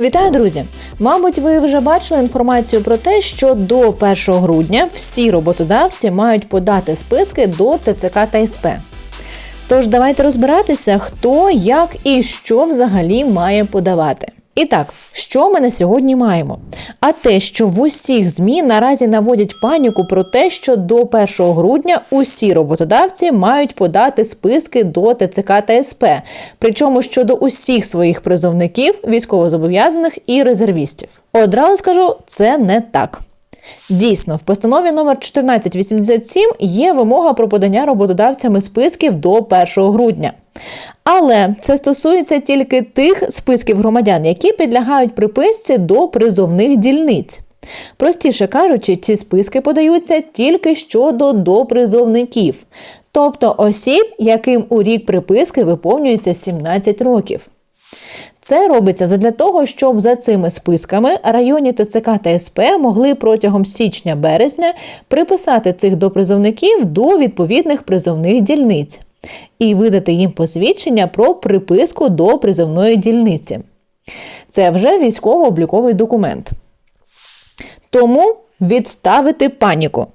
Вітаю, друзі! Мабуть, ви вже бачили інформацію про те, що до 1 грудня всі роботодавці мають подати списки до ТЦК та СП. Тож давайте розбиратися, хто, як і що взагалі має подавати. І так, що ми на сьогодні маємо? А те, що в усіх ЗМІ наразі наводять паніку про те, що до 1 грудня усі роботодавці мають подати списки до ТЦК та СП, причому щодо усіх своїх призовників, військовозобов'язаних і резервістів. Одразу скажу, це не так. Дійсно, в постанові номер 1487 є вимога про подання роботодавцями списків до 1 грудня. Але це стосується тільки тих списків громадян, які підлягають приписці до призовних дільниць. Простіше кажучи, ці списки подаються тільки щодо допризовників, тобто осіб, яким у рік приписки виповнюється 17 років. Це робиться задля того, щоб за цими списками районні ТЦК та СП могли протягом січня-березня приписати цих допризовників до відповідних призовних дільниць і видати їм посвідчення про приписку до призовної дільниці. Це вже військово-обліковий документ. Тому відставити паніку.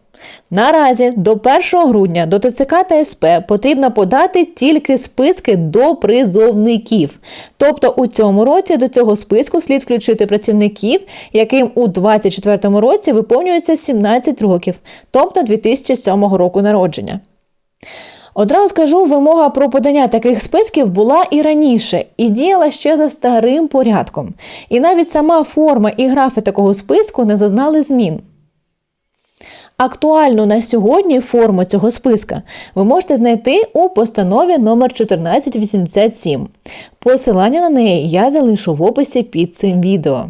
Наразі до 1 грудня до ТЦК та СП потрібно подати тільки списки до призовників. Тобто у цьому році до цього списку слід включити працівників, яким у 2024 році виповнюється 17 років, тобто 2007 року народження. Одразу скажу, вимога про подання таких списків була і раніше, і діяла ще за старим порядком. І навіть сама форма і графи такого списку не зазнали змін. Актуальну на сьогодні форму цього списка ви можете знайти у постанові номер 1487. Посилання на неї я залишу в описі під цим відео.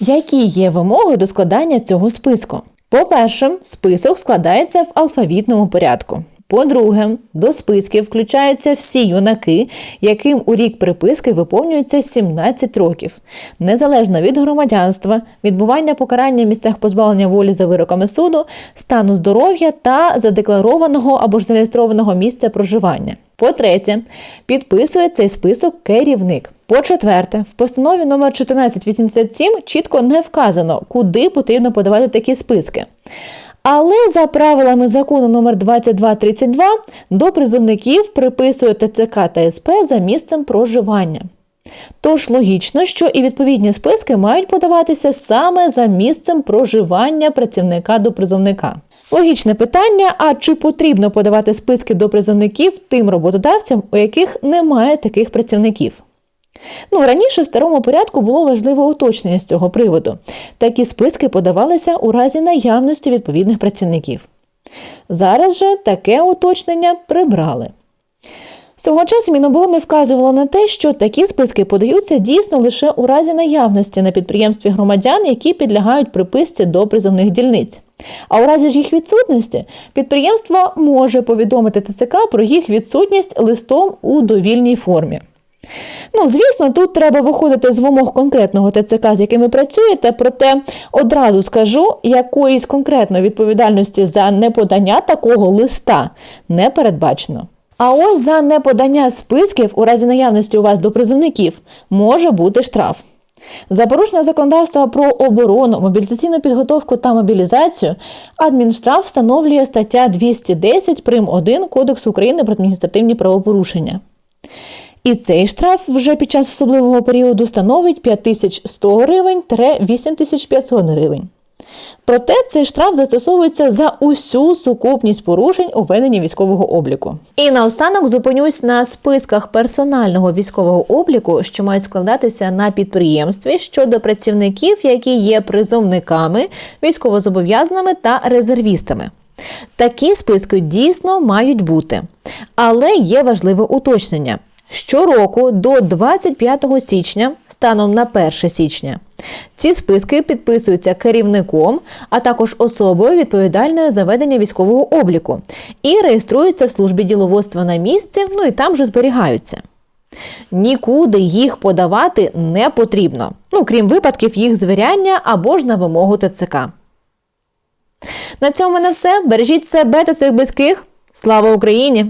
Які є вимоги до складання цього списку? По-перше, список складається в алфавітному порядку. По-друге, до списків включаються всі юнаки, яким у рік приписки виповнюється 17 років, незалежно від громадянства, відбування покарання в місцях позбавлення волі за вироками суду, стану здоров'я та задекларованого або ж зареєстрованого місця проживання. По-третє, підписує цей список керівник. По-четверте, в постанові номер 1487 чітко не вказано, куди потрібно подавати такі списки. Але за правилами закону номер 2232 до призовників приписує ТЦК та СП за місцем проживання. Тож логічно, що і відповідні списки мають подаватися саме за місцем проживання працівника до призовника. Логічне питання: а чи потрібно подавати списки до призовників тим роботодавцям, у яких немає таких працівників? Ну, Раніше в старому порядку було важливе уточнення з цього приводу. Такі списки подавалися у разі наявності відповідних працівників. Зараз же таке уточнення прибрали. Свого часу Міноборони вказувало на те, що такі списки подаються дійсно лише у разі наявності на підприємстві громадян, які підлягають приписці до призовних дільниць. А у разі ж їх відсутності підприємство може повідомити ТЦК про їх відсутність листом у довільній формі. Ну, звісно, тут треба виходити з вимог конкретного ТЦК, з яким ви працюєте, проте одразу скажу, якоїсь конкретної відповідальності за неподання такого листа не передбачено. А ось за неподання списків у разі наявності у вас до призовників може бути штраф. За порушення законодавства про оборону, мобілізаційну підготовку та мобілізацію адмінштраф встановлює стаття 210 прим. 1 Кодексу України про адміністративні правопорушення. І цей штраф вже під час особливого періоду становить 5100 гривень 8500 гривень. Проте цей штраф застосовується за усю сукупність порушень у веденні військового обліку. І наостанок зупинюсь на списках персонального військового обліку, що мають складатися на підприємстві щодо працівників, які є призовниками, військовозобов'язаними та резервістами. Такі списки дійсно мають бути, але є важливе уточнення. Щороку до 25 січня, станом на 1 січня, ці списки підписуються керівником, а також особою відповідальною за ведення військового обліку і реєструються в службі діловодства на місці, ну і там же зберігаються. Нікуди їх подавати не потрібно, ну крім випадків їх звіряння або ж на вимогу ТЦК. На цьому не все. Бережіть себе та своїх близьких. Слава Україні!